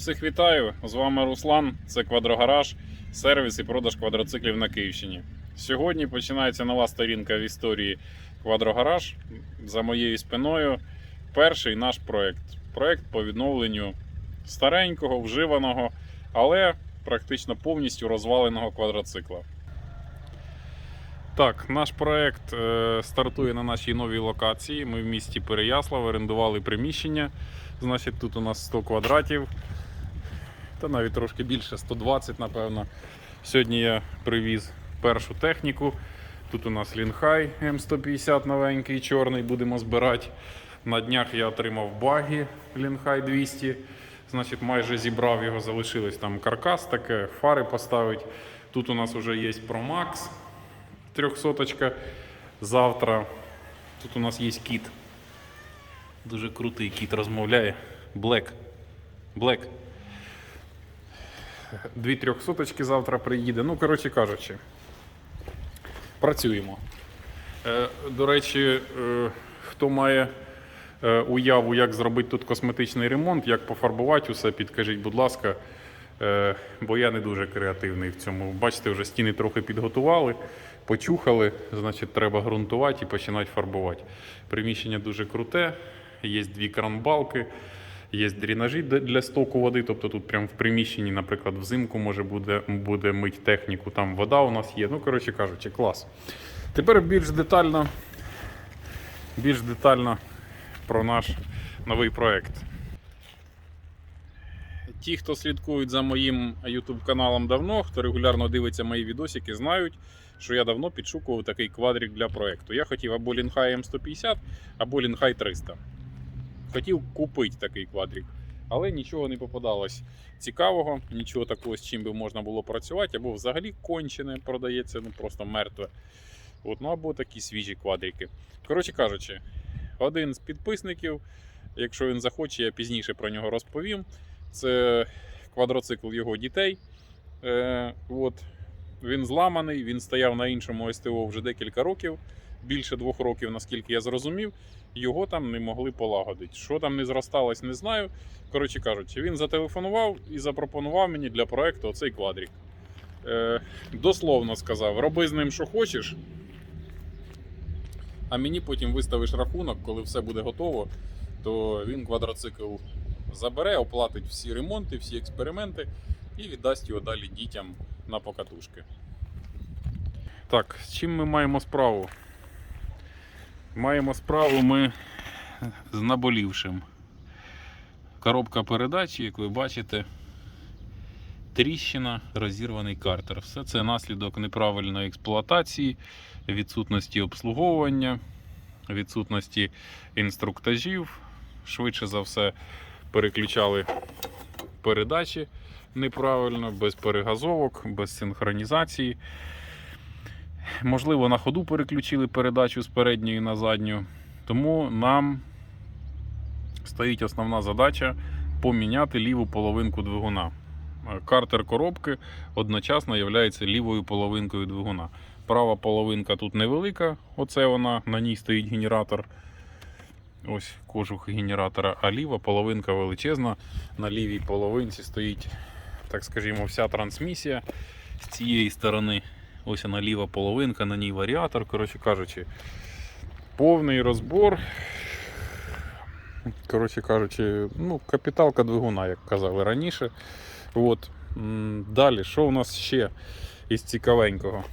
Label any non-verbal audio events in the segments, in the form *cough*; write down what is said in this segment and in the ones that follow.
Всіх вітаю! З вами Руслан. Це Квадрогараж, сервіс і продаж квадроциклів на Київщині. Сьогодні починається нова сторінка в історії Квадрогараж. За моєю спиною перший наш проект. Проект по відновленню старенького, вживаного, але практично повністю розваленого квадроцикла. Так, наш проект е, стартує на нашій новій локації. Ми в місті Переяслав орендували приміщення. Значить, тут у нас 100 квадратів. Та навіть трошки більше, 120, напевно. Сьогодні я привіз першу техніку. Тут у нас Лінхай М150 новенький, чорний, будемо збирати. На днях я отримав багі Лінхай 200. Значить, майже зібрав його, залишилось там каркас таке, фари поставить. Тут у нас вже є Pro Max 300. Завтра тут у нас є кіт. Дуже крутий кіт розмовляє. Блек. Блек. Дві трьохсоточки завтра приїде. Ну, коротше кажучи, працюємо. Е, до речі, е, хто має е, уяву, як зробити тут косметичний ремонт, як пофарбувати усе, підкажіть, будь ласка. Бо я не дуже креативний в цьому. Бачите, вже стіни трохи підготували, почухали, значить, треба ґрунтувати і починати фарбувати. Приміщення дуже круте, є дві кранбалки, є дренажі для стоку води. Тобто тут прямо в приміщенні, наприклад, взимку може буде, буде мить техніку, там вода у нас є. Ну, коротше кажучи, клас. Тепер більш детально, більш детально про наш новий проект. Ті, хто слідкують за моїм YouTube каналом давно, хто регулярно дивиться мої відосики, знають, що я давно підшукував такий квадрик для проекту. Я хотів або Лінхай М150, або Лінхай 300. Хотів купити такий квадрик, але нічого не попадалось цікавого, нічого такого, з чим би можна було працювати, або взагалі кончене продається, ну просто мертве. От, ну або такі свіжі квадрики. Коротше кажучи, один з підписників, якщо він захоче, я пізніше про нього розповім. Це квадроцикл його дітей. Е, от. Він зламаний, він стояв на іншому СТО вже декілька років, більше двох років, наскільки я зрозумів. Його там не могли полагодити. Що там не зросталось, не знаю. Коротше кажучи, він зателефонував і запропонував мені для проекту оцей квадрик. Е, дословно сказав: роби з ним, що хочеш, а мені потім виставиш рахунок, коли все буде готово, то він квадроцикл забере, оплатить всі ремонти, всі експерименти і віддасть його далі дітям на покатушки. Так, з чим ми маємо справу? Маємо справу ми з наболівшим. Коробка передач, як ви бачите, тріщина, розірваний картер. Все це наслідок неправильної експлуатації, відсутності обслуговування, відсутності інструктажів. Швидше за все, переключали передачі неправильно, без перегазовок, без синхронізації. Можливо, на ходу переключили передачу з передньої на задню. Тому нам стоїть основна задача поміняти ліву половинку двигуна. Е, Картер коробки одночасно є лівою половинкою двигуна. Права половинка тут невелика, оце вона, на ній стоїть генератор. Ось кожух генератора, а ліва половинка величезна. На лівій половинці стоїть, так скажімо, вся трансмісія з цієї сторони. Ось вона ліва половинка, на ній варіатор. Коротше кажучи, повний розбор. Коротше кажучи, ну, капіталка двигуна, як казали раніше. От. Далі, що у нас ще із цікавенького?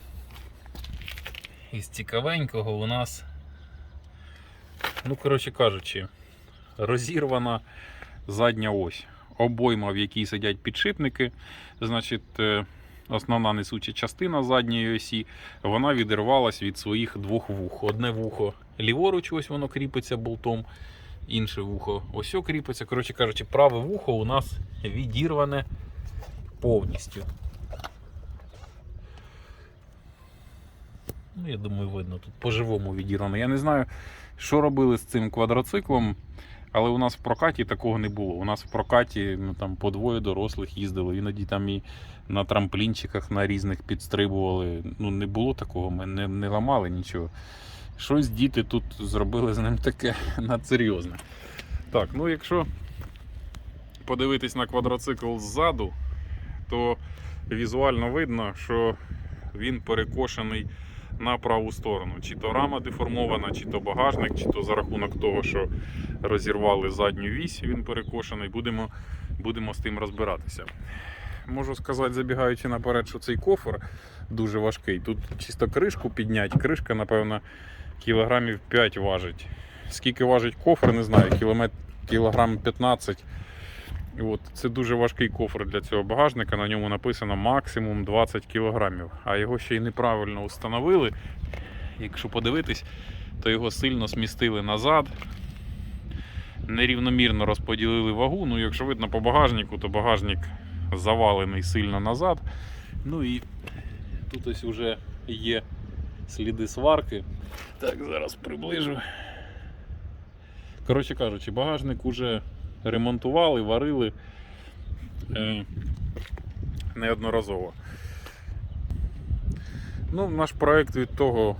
Із цікавенького у нас Ну, коротше кажучи, розірвана задня ось. Обойма, в якій сидять підшипники. Значить, е, основна несуча частина задньої осі, вона відірвалась від своїх двох вух. Одне вухо ліворуч, ось воно кріпиться болтом, інше вухо ось кріпиться. Коротше кажучи, праве вухо у нас відірване повністю. Ну, я думаю, видно, тут по-живому відірвано. Я не знаю, що робили з цим квадроциклом, але у нас в прокаті такого не було. У нас в прокаті ну, там, по двоє дорослих їздили, іноді там і на трамплінчиках на різних підстрибували. Ну, не було такого, ми не, не ламали нічого. Щось діти тут зробили з ним таке *laughs* надсерйозне. Так, ну якщо подивитись на квадроцикл ззаду, то візуально видно, що він перекошений на праву сторону. Чи то рама деформована, чи то багажник, чи то за рахунок того, що розірвали задню вісь, він перекошений. Будемо, будемо з тим розбиратися. Можу сказати, забігаючи наперед, що цей кофр дуже важкий. Тут чисто кришку підняти. Кришка, напевно, кілограмів 5 важить. Скільки важить кофр, не знаю, кілометр, кілограм 15. От, це дуже важкий кофр для цього багажника. На ньому написано максимум 20 кілограмів. А його ще й неправильно установили. Якщо подивитись, то його сильно смістили назад. Нерівномірно розподілили вагу. Ну, якщо видно по багажнику, то багажник завалений сильно назад. Ну і тут ось вже є сліди сварки. Так, зараз приближу. Коротше кажучи, багажник уже ремонтували, варили е, неодноразово. Ну, наш проект від того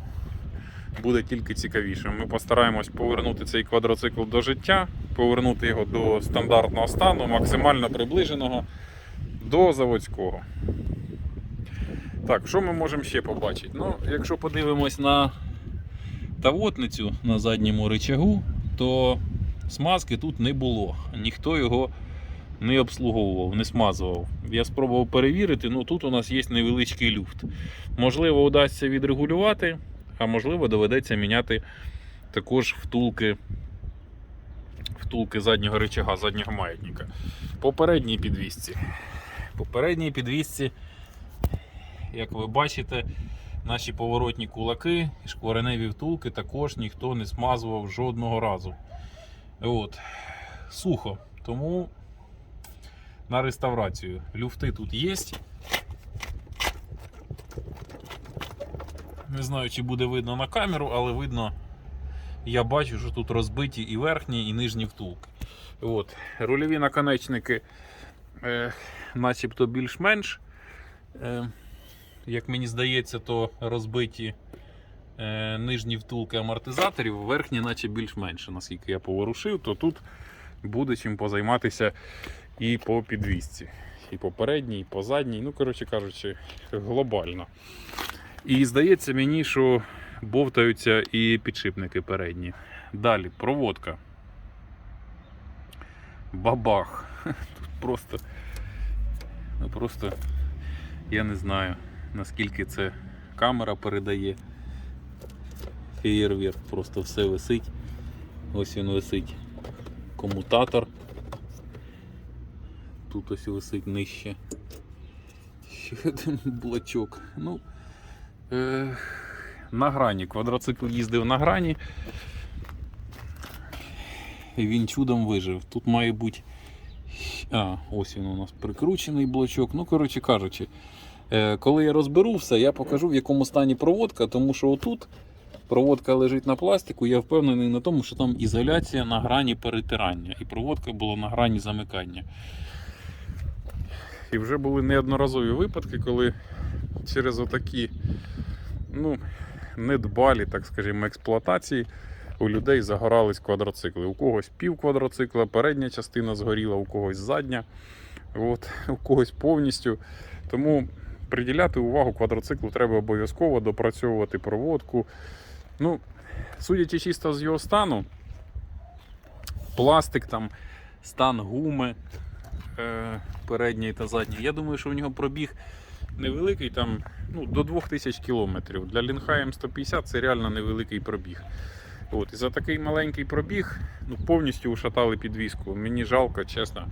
буде тільки цікавішим. Ми постараємось повернути цей квадроцикл до життя, повернути його до стандартного стану, максимально приближеного до заводського. Так, що ми можемо ще побачити? Ну, якщо подивимось на тавотницю на задньому рычагу, то смазки тут не було. Ніхто його не обслуговував, не смазував. Я спробував перевірити, ну тут у нас є невеличкий люфт. Можливо, удасться відрегулювати, а можливо, доведеться міняти також втулки, втулки заднього рычага, заднього маятника. По передній підвісці. По передній підвісці, як ви бачите, наші поворотні кулаки і шквареневі втулки також ніхто не смазував жодного разу. От. Сухо. Тому на реставрацію. Люфти тут є. Не знаю, чи буде видно на камеру, але видно, я бачу, що тут розбиті і верхні, і нижні втулки. От. Рульові наконечники е, начебто більш-менш. Е, як мені здається, то розбиті е, нижні втулки амортизаторів, верхні, наче більш-менше. Наскільки я поворушив, то тут буде чим позайматися і по підвісці. І по передній, і по задній, ну, коротше кажучи, глобально. І здається мені, що бовтаються і підшипники передні. Далі, проводка. Бабах. *laughs* Тут просто, ну просто я не знаю, наскільки це камера передає. Феєрверк, просто все висить. Ось він висить. Комутатор. Тут ось висить нижче. Ще один блочок. Ну, на грані. Квадроцикл їздив на грані. І він чудом вижив. Тут має бути. А, ось він у нас прикручений блочок. Ну, коротше кажучи, е, коли я розберу все, я покажу в якому стані проводка, тому що отут проводка лежить на пластику, я впевнений на тому, що там ізоляція на грані перетирання. І проводка була на грані замикання. І вже були неодноразові випадки, коли через отакі ну, недбалі, так скажімо, експлуатації у людей загорались квадроцикли. У когось пів квадроцикла, передня частина згоріла, у когось задня, от, у когось повністю. Тому приділяти увагу квадроциклу треба обов'язково допрацьовувати проводку. Ну, судячи чисто з його стану, пластик там, стан гуми е, передньої та задньої, я думаю, що у нього пробіг невеликий, там, ну, до 2000 кілометрів. Для Лінха М150 це реально невеликий пробіг. От, і за такий маленький пробіг ну, повністю ушатали підвіску. Мені жалко, чесно.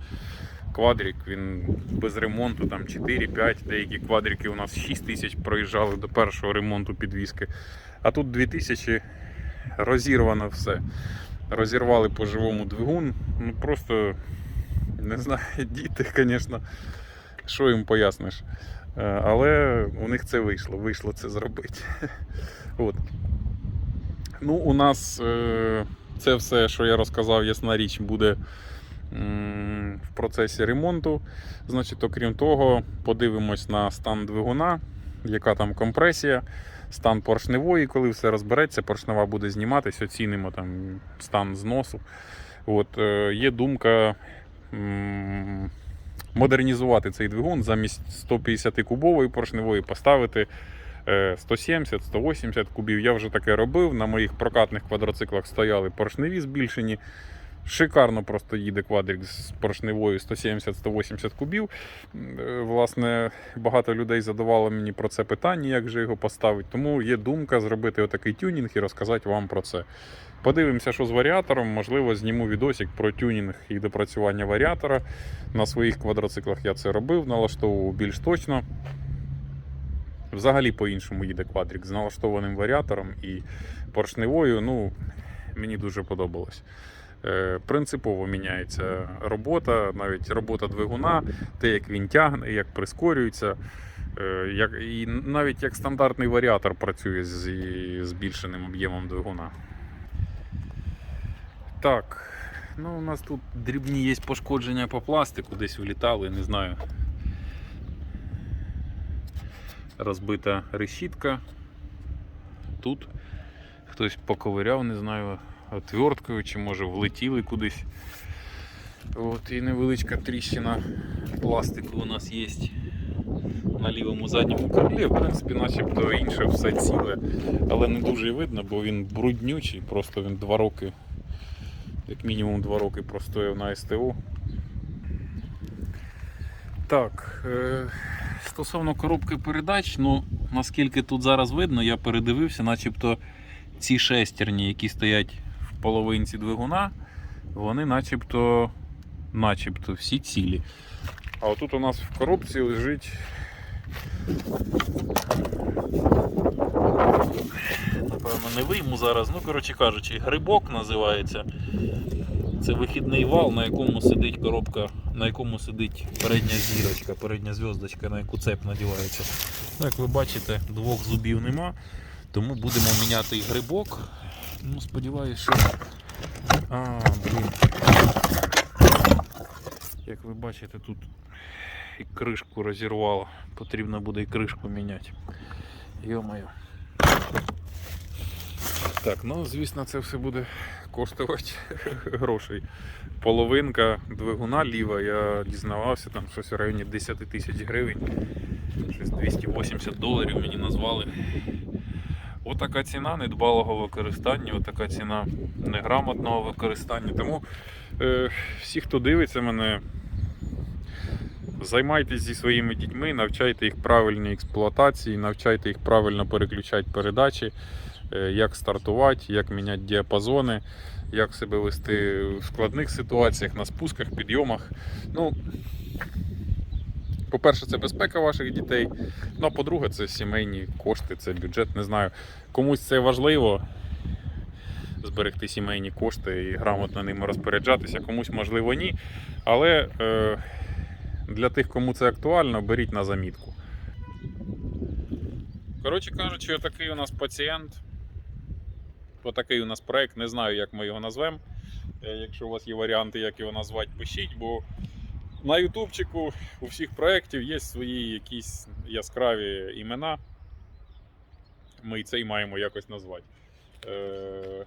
Квадрик, він без ремонту, там 4-5, деякі квадрики у нас 6 тисяч проїжджали до першого ремонту підвіски. А тут 2000 розірвано все. Розірвали по живому двигун. Ну просто не знаю, *laughs* діти, звісно, що їм поясниш. Е, Але у них це вийшло, вийшло це зробити. *laughs* От. Ну, у нас е, це все, що я розказав, ясна річ, буде в процесі ремонту. Значить, окрім того, подивимось на стан двигуна, яка там компресія, стан поршневої, коли все розбереться, поршнева буде зніматись, оцінимо там стан зносу. От, е, є думка модернізувати цей двигун замість 150 кубової поршневої поставити е, 170-180 кубів. Я вже таке робив. На моїх прокатних квадроциклах стояли поршневі збільшені. Шикарно просто їде квадрик з поршневою 170-180 кубів. Е, Власне, багато людей задавало мені про це питання, як же його поставити. Тому є думка зробити отакий тюнінг і розказати вам про це. Подивимося, що з варіатором. Можливо, зніму відосик про тюнінг і допрацювання варіатора. На своїх квадроциклах я це робив, налаштовував більш точно. Взагалі по-іншому їде квадрик з налаштованим варіатором і поршневою. Ну, мені дуже подобалось. Е, Принципово міняється робота, навіть робота двигуна, те, як він тягне, як прискорюється. Е, Як, і навіть як стандартний варіатор працює з збільшеним об'ємом двигуна. Так, ну у нас тут дрібні є пошкодження по пластику, десь влітали, не знаю. Розбита решітка. Тут хтось поковиряв, не знаю, отверткою чи може влетіли кудись. От і невеличка тріщина пластику у нас є на лівому задньому крилі. В принципі, начебто інше все ціле, але не дуже видно, бо він бруднючий, просто він два роки, як мінімум два роки простояв на СТО. Так, е, стосовно коробки передач, ну наскільки тут зараз видно, я передивився, начебто ці шестерні, які стоять в половинці двигуна, вони начебто, начебто всі цілі. А отут у нас в коробці лежить. Напевно, не вийму зараз. Ну, коротше кажучи, грибок називається. Це вихідний вал, на якому сидить коробка, на якому сидить передня зірочка, передня зв'язочка, на яку цеп надівається. Ну, як ви бачите, двох зубів нема, тому будемо міняти і грибок. Ну, сподіваюся, що. А, блін. Як ви бачите, тут і кришку розірвало. Потрібно буде і кришку міняти. Йо-моє. Так, ну звісно, це все буде коштувати *laughs* грошей. Половинка двигуна ліва, я дізнавався, там щось в районі 10 тисяч гривень. Щось 280 доларів мені назвали. Отака ціна недбалого використання, отака ціна неграмотного використання. Тому е, всі, хто дивиться мене, займайтесь зі своїми дітьми, навчайте їх правильній експлуатації, навчайте їх правильно переключати передачі, як стартувати, як міняти діапазони, як себе вести в складних ситуаціях, на спусках, підйомах. Ну, по-перше, це безпека ваших дітей. Ну, а по-друге, це сімейні кошти, це бюджет. Не знаю. Комусь це важливо зберегти сімейні кошти і грамотно ними розпоряджатися, комусь можливо ні. Але е, для тих, кому це актуально, беріть на замітку. Коротше кажучи, отакий у нас пацієнт. Отакий у нас проект. Не знаю, як ми його назвемо. Е, Якщо у вас є варіанти, як його назвати, пишіть, бо на ютубчику у всіх проєктів є свої якісь яскраві імена. Ми і цей маємо якось назвати. Е,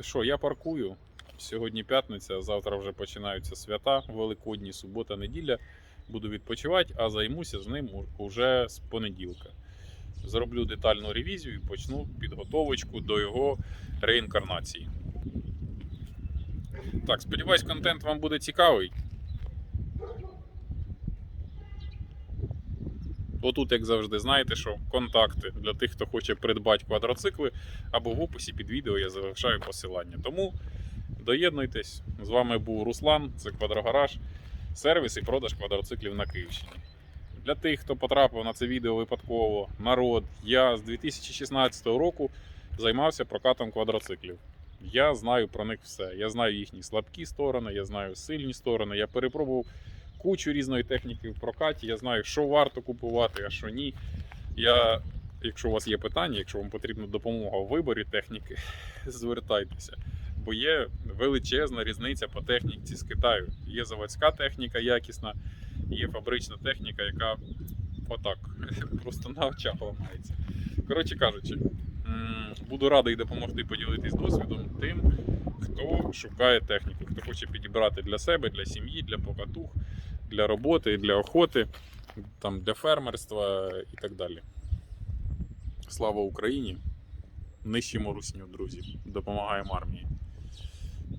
Що, я паркую. Сьогодні п'ятниця, завтра вже починаються свята, Великодні, субота, неділя. Буду відпочивати, а займуся з ним уже з понеділка. Зроблю детальну ревізію і почну підготовочку до його реінкарнації. Так, сподіваюсь, контент вам буде цікавий. Отут, як завжди, знаєте, що контакти для тих, хто хоче придбати квадроцикли, або в описі під відео я залишаю посилання. Тому доєднуйтесь. З вами був Руслан, це Квадрогараж, сервіс і продаж квадроциклів на Київщині. Для тих, хто потрапив на це відео випадково, народ, я з 2016 року займався прокатом квадроциклів. Я знаю про них все. Я знаю їхні слабкі сторони, я знаю сильні сторони. Я перепробував кучу різної техніки в прокаті. Я знаю, що варто купувати, а що ні. Я, якщо у вас є питання, якщо вам потрібна допомога у виборі техніки, *laughs* звертайтеся. Бо є величезна різниця по техніці з Китаю. Є заводська техніка якісна, є фабрична техніка, яка отак *laughs* просто на очах ламається. Коротше кажучи, буду радий допомогти поділитись досвідом тим, хто шукає техніку, хто хоче підібрати для себе, для сім'ї, для покатух, для роботи, для охоти, там, для фермерства і так далі. Слава Україні! Нищимо русню, друзі. Допомагаємо армії.